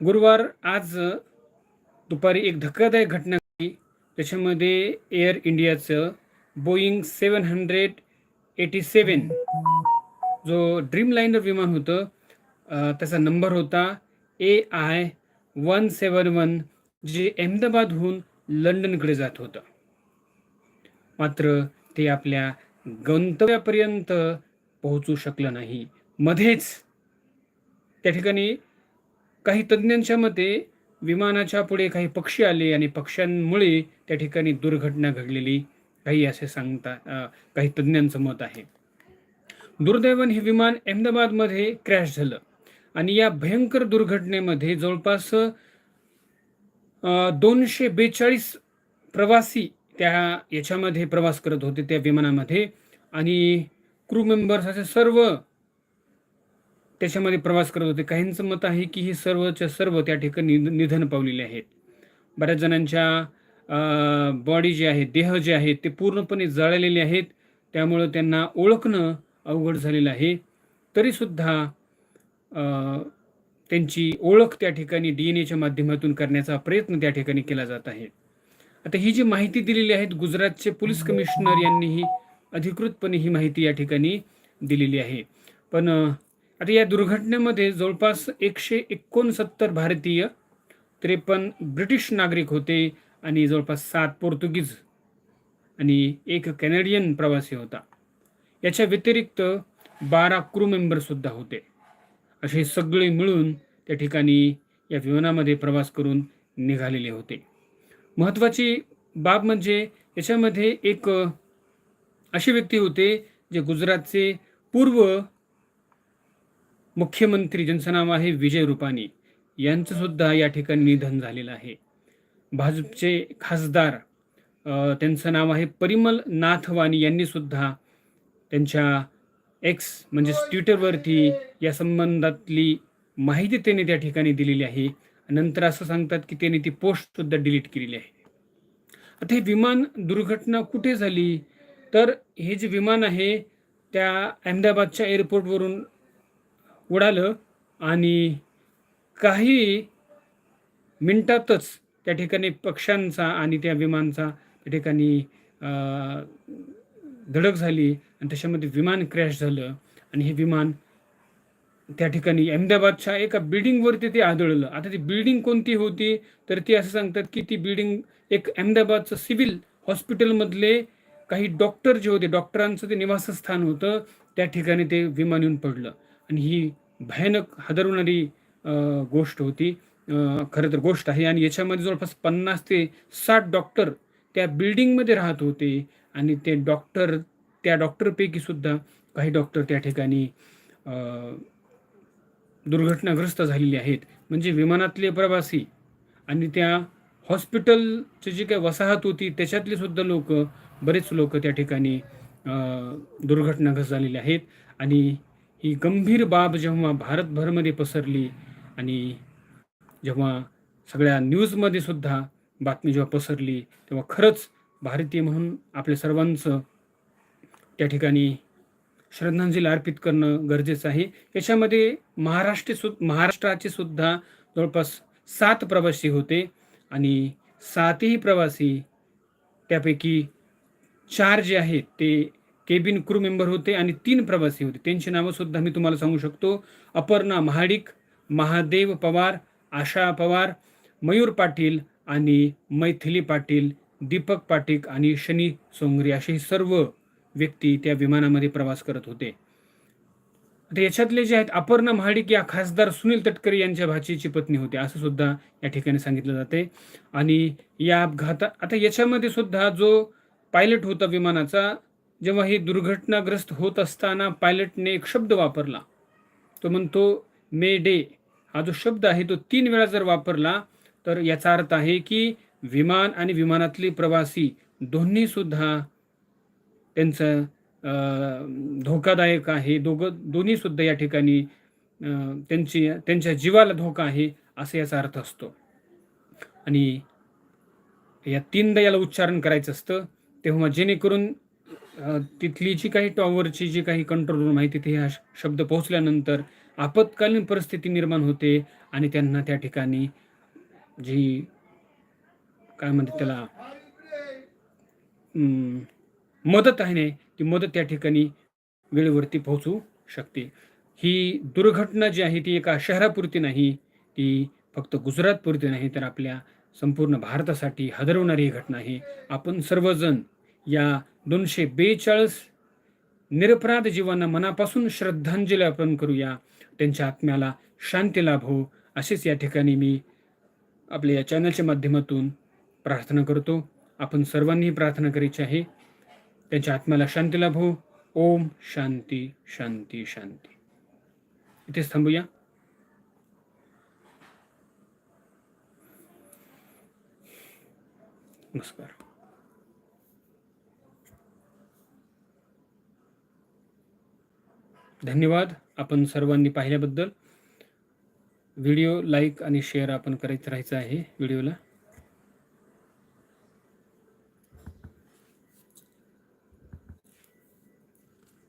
गुरुवार आज दुपारी एक धक्कादायक घटना घडली. त्याच्यामध्ये एअर इंडियाचं Boeing seven hundred eighty seven जो ड्रीम लाईनर विमान होतं त्याचा नंबर होता A I one seven one जे अहमदाबादहून लंडनकडे जात होतं. मात्र ते आपल्या गंतव्यापर्यंत पोहोचू शकलं नाही. मध्येच त्या ठिकाणी काही तज्ज्ञांच्या मते विमानाच्या पुढे काही पक्षी आले आणि पक्ष्यांमुळे त्या ठिकाणी दुर्घटना घडलेली काही असे सांगता काही तज्ज्ञांचं मत आहे. दुर्दैवन हे विमान अहमदाबादमध्ये क्रॅश झालं आणि या भयंकर दुर्घटनेमध्ये जवळपास दोनशे बेचाळीस प्रवासी त्या याच्यामध्ये प्रवास करत होते त्या विमानामध्ये आणि क्रू मेंबर्स असे सर्व त्याच्यामध्ये प्रवास करत होते. काहींचं मत आहे की हे सर्वच्या सर्व त्या ठिकाणी निधन पावलेले आहेत. बऱ्याच जणांच्या बॉडी जे आहे देह जे आहेत ते पूर्णपणे जळलेले आहेत. त्यामुळं त्यांना ओळखणं अवघड झालेलं आहे. तरीसुद्धा त्यांची ओळख त्या ठिकाणी डी एन एच्या माध्यमातून करण्याचा प्रयत्न त्या ठिकाणी केला जात आहे. आता ही जी माहिती दिलेली आहे गुजरातचे पोलीस कमिशनर यांनीही अधिकृतपणे ही माहिती या ठिकाणी दिलेली आहे. पण आता या दुर्घटनेमध्ये जवळपास एकशे एकोणसत्तर भारतीय त्रेपन्न ब्रिटिश नागरिक होते आणि जवळपास सात पोर्तुगीज आणि एक कॅनेडियन प्रवासी होता. याच्या व्यतिरिक्त बारा क्रू मेंबरसुद्धा होते. असे सगळे मिळून त्या ठिकाणी या विमानामध्ये प्रवास करून निघालेले होते. महत्त्वाची बाब म्हणजे याच्यामध्ये एक असे व्यक्ती होते जे गुजरातचे पूर्व मुख्यमंत्री ज्यांचं नाव आहे विजय रुपानी. यांचं सुद्धा या ठिकाणी निधन झालेलं आहे. भाजपचे खासदार त्यांचं नाव आहे परिमल नाथवानी. यांनी सुद्धा त्यांच्या एक्स म्हणजे ट्विटरवरती या संबंधातली माहिती त्यांनी त्या ठिकाणी दिलेली आहे. नंतर असं सांगतात की त्यांनी ती पोस्ट सुद्धा डिलीट केलेली आहे. आता हे विमान दुर्घटना कुठे झाली? तर हे जे विमान आहे त्या अहमदाबादच्या एअरपोर्टवरून उडालं आणि काही मिनटातच त्या ठिकाणी पक्ष्यांचा आणि त्या विमानचा त्या ठिकाणी धडक झाली आणि त्याच्यामध्ये विमान क्रॅश झालं आणि हे विमान त्या ठिकाणी अहमदाबादच्या एका बिल्डिंगवरती ते आदळलं. आता ती बिल्डिंग कोणती होती? तर ती असं सांगतात की ती बिल्डिंग एक अहमदाबादचं सिव्हिल हॉस्पिटलमधले काही डॉक्टर जे होते डॉक्टरांचं ते निवासस्थान होतं. त्या ठिकाणी ते विमान येऊन पडलं आणि ही भयानक हादरवणारी गोष्ट होती. खरं तर गोष्ट आहे. आणि याच्यामध्ये जवळपास पन्नास ते साठ डॉक्टर त्या बिल्डिंगमध्ये राहत होते. आणि ते डॉक्टर त्या डॉक्टरपैकी सुद्धा काही डॉक्टर त्या ठिकाणी दुर्घटनाग्रस्त झालेले आहेत. म्हणजे विमानातले प्रवासी आणि त्या हॉस्पिटलची जी काही वसाहत होती त्याच्यातले सुद्धा लोक बरेच लोक त्या ठिकाणी दुर्घटनाग्रस्त झालेले आहेत. आणि ही गंभीर बाब जेव्हा भारतभरमध्ये पसरली आणि जेव्हा सगळ्या न्यूजमध्ये सुद्धा बातमी जेव्हा पसरली तेव्हा खरंच भारतीय म्हणून आपल्या सर्वांचं त्या ठिकाणी श्रद्धांजली अर्पित करणं गरजेचं आहे. याच्यामध्ये महाराष्ट्र सु महाराष्ट्राचे सुद्धा जवळपास सात प्रवासी होते आणि सातही प्रवासी त्यापैकी चार जे आहेत ते केबिन क्रू मेंबर होते आणि तीन प्रवासी होते. त्यांची नावं सुद्धा मी तुम्हाला सांगू शकतो. अपर्णा महाडिक महादेव पवार आशा पवार मयूर पाटील आणि मैथिली पाटील दीपक पाटील आणि शनी सोंगरी असे सर्व व्यक्ती त्या विमानामध्ये प्रवास करत होते. आता याच्यातले जे आहेत अपर्णा महाडिक या खासदार सुनील तटकरे यांच्या भाचीची पत्नी होते असं सुद्धा या ठिकाणी सांगितलं जाते. आणि या अपघाता आता याच्यामध्ये सुद्धा जो पायलट होता विमानाचा जेव्हा हे दुर्घटनाग्रस्त होत असताना पायलटने एक शब्द वापरला. तो म्हणतो मे डे. हा जो शब्द आहे तो तीन वेळा जर वापरला तर याचा अर्थ आहे की विमान आणि विमानातले प्रवासी दोन्ही सुद्धा त्यांचं धोकादायक आहे. दोघं दोन्ही सुद्धा या ठिकाणी त्यांची त्यांच्या जीवाला धोका आहे असं याचा अर्थ असतो. आणि या तीनदा याला उच्चारण करायचं असतं तेव्हा जेणेकरून तिथली जी काही टॉवरची जी काही कंट्रोल रूम आहे तिथे हा श- शब्द पोहोचल्यानंतर आपत्कालीन परिस्थिती निर्माण होते आणि त्यांना त्या ठिकाणी जी काय म्हणते त्याला मदत आहे नाही ती मदत त्या ठिकाणी वेळेवरती पोहोचू शकते. ही दुर्घटना जी आहे ती एका शहरापुरती नाही ती फक्त गुजरातपुरती नाही तर आपल्या संपूर्ण भारतासाठी हादरवणारी ही घटना आहे. आपण सर्वजण या दोनशे बेचाळीस निरपराध जीवांना मनापासून श्रद्धांजली अर्पण करूया. त्यांच्या आत्म्याला शांती लाभो. असेच या ठिकाणी मी आपल्या या चॅनलच्या माध्यमातून प्रार्थना करतो. आपण सर्वांनी प्रार्थना करायची आहे. त्यांच्या आत्म्याला शांती लाभो. ओम शांती शांती शांती. इथेच थांबूया. नमस्कार. धन्यवाद. आपण सर्वांनी पाहिल्याबद्दल. व्हिडिओ लाईक आणि शेअर आपण करायचं राहायचं आहे व्हिडिओला.